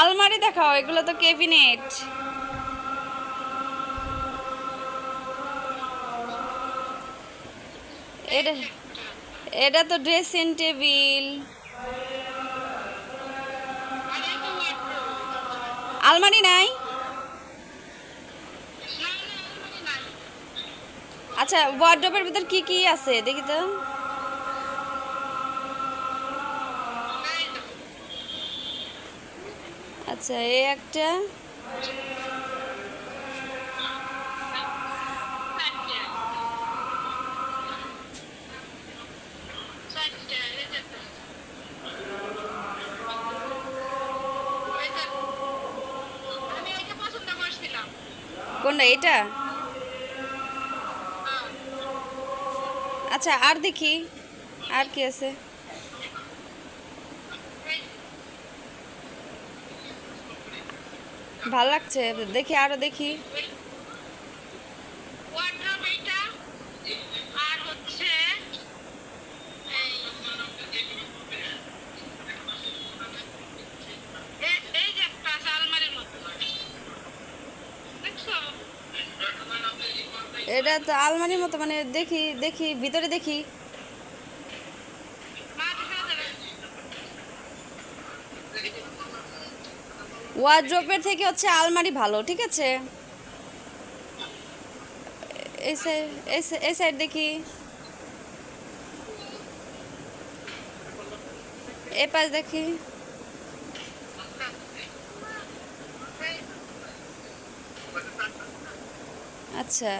আলমারি দেখাও এগুলো তো কেবিনেট এটা এটা তো ড্রেসিং টেবিল। আলমারি নাই না, না, আলমারি নাই। আচ্ছা ওয়ার্ড্রপের ভিতর কি কি আছে? দেখি তো। আচ্ছা এই একটা। চারটে। চারটে, আচ্ছা আর দেখি। আর কি আছে? ভালো লাগছে? দেখি আরও দেখি। এটা তো আলমারির মতো মানে দেখি দেখি, ভিতরে দেখি। ওয়ার্ড্রপের থেকে হচ্ছে আলমারি ভালো, ঠিক আছে? এই সাইড এই সাই- এই সাইড দেখি। এ পাশ দেখি। আচ্ছা।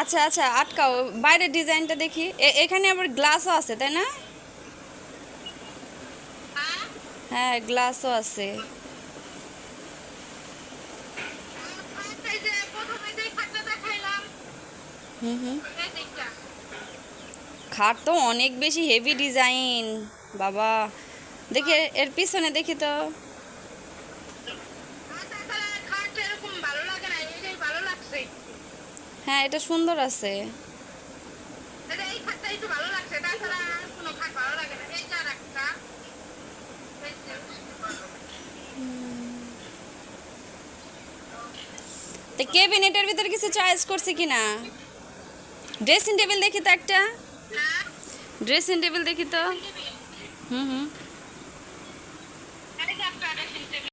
আচ্ছা আচ্ছা আটকাও। বাইরের ডিজাইনটা দেখি। এখানে আবার গ্লাসও আছে, তাই না? হ্যাঁ গ্লাসও আছে। হুম হুম। খাট তো অনেক বেশি হেভি ডিজাইন বাবা। দেখি, এর পিছনে দেখি তো আর তাছাড়া খাট এরকম ভালো লাগে না এটাই ভালো লাগছে হ্যাঁ এটা সুন্দর আছে এটা এই খাটটা একটু ভালো লাগছে তাছাড়া আর কোনো খাট ভালো লাগে না এইটা আর এটা সুন্দর আছে। তো কেবিনেটের ভিতরে কিছু চয়েস করছে কি না ড্রেসিং টেবিল দেখি তো একটা। হ্যাঁ। ড্রেসিং টেবিল দেখি তো। হুম হুম।